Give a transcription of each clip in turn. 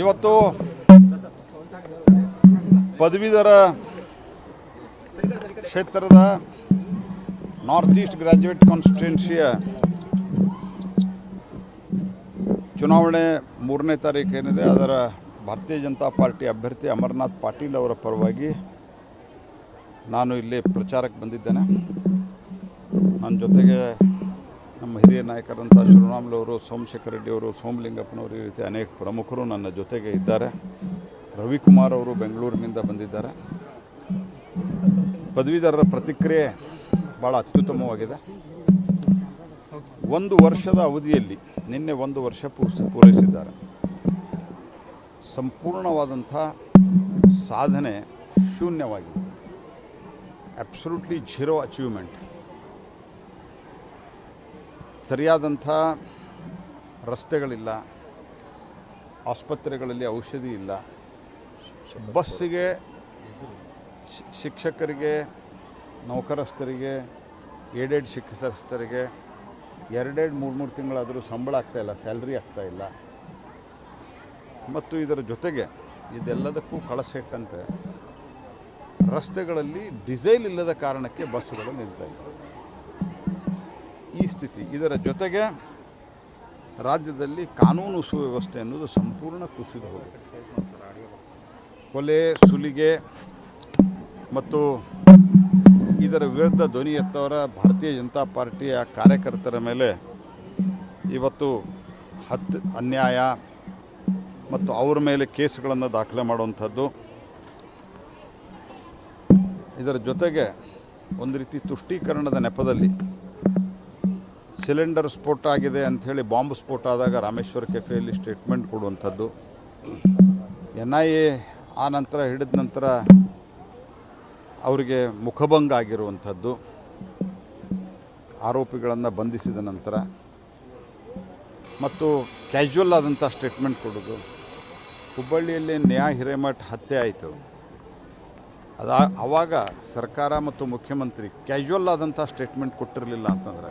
ಇವತ್ತು ಪದವೀಧರ ಕ್ಷೇತ್ರದ ನಾರ್ತ್ ಈಸ್ಟ್ ಗ್ರ್ಯಾಜುಯೇಟ್ ಕಾನ್ಸ್ಟಿಟ್ಯೂನ್ಸಿಯ ಚುನಾವಣೆ ಮೂರನೇ ತಾರೀಕು ಏನಿದೆ, ಅದರ ಭಾರತೀಯ ಜನತಾ ಪಾರ್ಟಿ ಅಭ್ಯರ್ಥಿ ಅಮರ್ನಾಥ್ ಪಾಟೀಲ್ ಅವರ ಪರವಾಗಿ ನಾನು ಇಲ್ಲಿ ಪ್ರಚಾರಕ್ಕೆ ಬಂದಿದ್ದೇನೆ. ನನ್ನ ಜೊತೆಗೆ ನಮ್ಮ ಹಿರಿಯ ನಾಯಕರಂಥ ಶಿವರಾಮ್ಲವರು ಸೋಮಶೇಖರ ರೆಡ್ಡಿಯವರು, ಸೋಮಲಿಂಗಪ್ಪನವರು ಈ ರೀತಿ ಅನೇಕ ಪ್ರಮುಖರು ನನ್ನ ಜೊತೆಗೆ ಇದ್ದಾರೆ. ರವಿಕುಮಾರ್ ಅವರು ಬೆಂಗಳೂರಿನಿಂದ ಬಂದಿದ್ದಾರೆ. ಪದವೀಧರರ ಪ್ರತಿಕ್ರಿಯೆ ಭಾಳ ಅತ್ಯುತ್ತಮವಾಗಿದೆ. ಒಂದು ವರ್ಷದ ಅವಧಿಯಲ್ಲಿ ನಿನ್ನೆ ಒಂದು ವರ್ಷ ಪೂರ್ಸ್ ಪೂರೈಸಿದ್ದಾರೆ. ಸಂಪೂರ್ಣವಾದಂಥ ಸಾಧನೆ ಶೂನ್ಯವಾಗಿದೆ. ಅಬ್ಸಲ್ಯೂಟ್ಲಿ ಝೀರೋ ಅಚೀವ್ಮೆಂಟ್ ಸರಿಯಾದಂಥ ರಸ್ತೆಗಳಿಲ್ಲ, ಆಸ್ಪತ್ರೆಗಳಲ್ಲಿ ಔಷಧಿ ಇಲ್ಲ. ಬಸ್ಸಿಗೆ ಶಿಕ್ಷಕರಿಗೆ, ನೌಕರಸ್ಥರಿಗೆ, ಏಡೆಡ್ ಶಿಕ್ಷಕಸ್ಥರಿಗೆ ಎರಡೆರಡು ಮೂರು ಮೂರು ತಿಂಗಳಾದರೂ ಸಂಬಳ ಆಗ್ತಾ ಇಲ್ಲ, ಸ್ಯಾಲ್ರಿ ಆಗ್ತಾ ಇಲ್ಲ. ಮತ್ತು ಇದರ ಜೊತೆಗೆ ಇದೆಲ್ಲದಕ್ಕೂ ಕಳಸೆಟ್ಟಂತೆ ರಸ್ತೆಗಳಲ್ಲಿ ಡಿಸೈಲ್ ಇಲ್ಲದ ಕಾರಣಕ್ಕೆ ಬಸ್ಸುಗಳು ನಿಲ್ತಾ ಈ ಸ್ಥಿತಿ ಇದರ ಜೊತೆಗೆ ರಾಜ್ಯದಲ್ಲಿ ಕಾನೂನು ಸುವ್ಯವಸ್ಥೆ ಅನ್ನೋದು ಸಂಪೂರ್ಣ ಕುಸಿದು ಹೋಗಿದೆ. ಕೊಲೆ, ಸುಲಿಗೆ ಮತ್ತು ಇದರ ವಿರುದ್ಧ ಧ್ವನಿ ಎತ್ತವರ ಭಾರತೀಯ ಜನತಾ ಪಾರ್ಟಿಯ ಕಾರ್ಯಕರ್ತರ ಮೇಲೆ ಇವತ್ತು ಹತ್ತು ಅನ್ಯಾಯ ಮತ್ತು ಅವರ ಮೇಲೆ ಕೇಸುಗಳನ್ನು ದಾಖಲೆ ಮಾಡುವಂಥದ್ದು. ಇದರ ಜೊತೆಗೆ ಒಂದು ರೀತಿ ತುಷ್ಟೀಕರಣದ ನೆಪದಲ್ಲಿ ಸಿಲಿಂಡರ್ ಸ್ಫೋಟ ಆಗಿದೆ ಅಂಥೇಳಿ ಬಾಂಬ್ ಸ್ಫೋಟ ಆದಾಗ ರಾಮೇಶ್ವರ ಕೆಫೆಯಲ್ಲಿ ಸ್ಟೇಟ್ಮೆಂಟ್ ಕೊಡುವಂಥದ್ದು. ಎನ್ ಐ ಎ ಆ ನಂತರ ಹಿಡಿದ ನಂತರ ಅವರಿಗೆ ಮುಖಭಂಗ ಆಗಿರುವಂಥದ್ದು. ಆರೋಪಿಗಳನ್ನು ಬಂಧಿಸಿದ ನಂತರ. ಮತ್ತು ಕ್ಯಾಶುವಲ್ ಆದಂಥ ಸ್ಟೇಟ್ಮೆಂಟ್ ಕೊಡೋದು. ಹುಬ್ಬಳ್ಳಿಯಲ್ಲಿ ನ್ಯಾಯ ಹಿರೇಮಠ್ ಹತ್ಯೆ ಆಯಿತು. ಅದು ಆವಾಗ ಸರ್ಕಾರ ಮತ್ತು ಮುಖ್ಯಮಂತ್ರಿ ಕ್ಯಾಶುವಲ್ ಆದಂಥ ಸ್ಟೇಟ್ಮೆಂಟ್ ಕೊಟ್ಟಿರಲಿಲ್ಲ ಅಂತಂದರೆ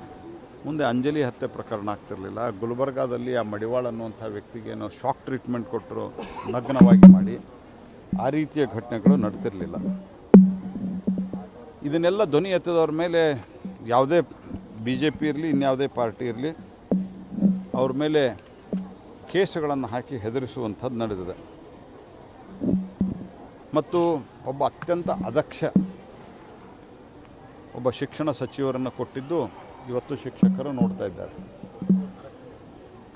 ಮುಂದೆ ಅಂಜಲಿ ಹತ್ಯೆ ಪ್ರಕರಣ ಆಗ್ತಿರಲಿಲ್ಲ. ಗುಲ್ಬರ್ಗಾದಲ್ಲಿ ಆ ಮಡಿವಾಳ ಅನ್ನುವಂಥ ವ್ಯಕ್ತಿಗೆ ಏನೋ ಶಾಕ್ ಟ್ರೀಟ್ಮೆಂಟ್ ಕೊಟ್ಟರು, ನಗ್ನವಾಗಿ ಮಾಡಿ. ಆ ರೀತಿಯ ಘಟನೆಗಳು ನಡ್ತಿರಲಿಲ್ಲ. ಇದನ್ನೆಲ್ಲ ಧ್ವನಿ ಎತ್ತದವ್ರ ಮೇಲೆ ಯಾವುದೇ ಬಿ ಜೆ ಪಿ ಇರಲಿ, ಇನ್ಯಾವುದೇ ಪಾರ್ಟಿ ಇರಲಿ, ಅವ್ರ ಮೇಲೆ ಕೇಸುಗಳನ್ನು ಹಾಕಿ ಹೆದರಿಸುವಂಥದ್ದು ನಡೆದಿದೆ. ಮತ್ತು ಒಬ್ಬ ಅತ್ಯಂತ ಅದಕ್ಷ, ಒಬ್ಬ ಶಿಕ್ಷಣ ಸಚಿವರನ್ನು ಕೊಟ್ಟಿದ್ದು ಇವತ್ತು ಶಿಕ್ಷಕರು ನೋಡ್ತಾ ಇದ್ದಾರೆ.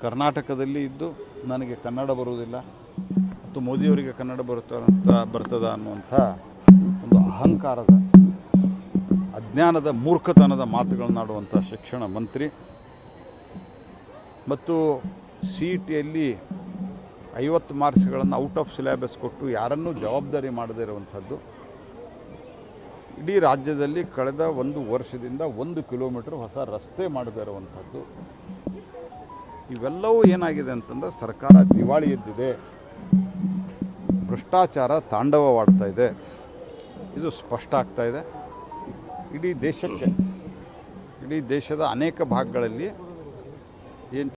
ಕರ್ನಾಟಕದಲ್ಲಿ ಇದ್ದು ನನಗೆ ಕನ್ನಡ ಬರುವುದಿಲ್ಲ, ಮತ್ತು ಮೋದಿಯವರಿಗೆ ಕನ್ನಡ ಬರುತ್ತ ಬರ್ತದ ಅನ್ನುವಂಥ ಒಂದು ಅಹಂಕಾರದ, ಅಜ್ಞಾನದ ಮೂರ್ಖತನದ ಮಾತುಗಳನ್ನಾಡುವಂಥ ಶಿಕ್ಷಣ ಮಂತ್ರಿ, ಮತ್ತು ಸಿ ಇ ಟಿಯಲ್ಲಿ ಐವತ್ತು ಮಾರ್ಕ್ಸ್ಗಳನ್ನು ಔಟ್ ಆಫ್ ಸಿಲೆಬಸ್ ಕೊಟ್ಟು ಯಾರನ್ನೂ ಜವಾಬ್ದಾರಿ ಮಾಡದೇ ಇರುವಂಥದ್ದು ಇಡೀ ರಾಜ್ಯದಲ್ಲಿ ಕಳೆದ ಒಂದು ವರ್ಷದಿಂದ ಒಂದು ಕಿಲೋಮೀಟ್ರ್ ಹೊಸ ರಸ್ತೆ ಮಾಡದೇ ಇರುವಂಥದ್ದು. ಇವೆಲ್ಲವೂ ಏನಾಗಿದೆ ಅಂತಂದ್ರೆ ಸರ್ಕಾರ ದಿವಾಳಿ ಎದ್ದಿದೆ. ಭ್ರಷ್ಟಾಚಾರ ತಾಂಡವವಾಡ್ತಾ ಇದೆ. ಇದು ಸ್ಪಷ್ಟ ಆಗ್ತಾ ಇದೆ. ಇಡೀ ದೇಶಕ್ಕೆ, ಇಡೀ ದೇಶದ ಅನೇಕ ಭಾಗಗಳಲ್ಲಿ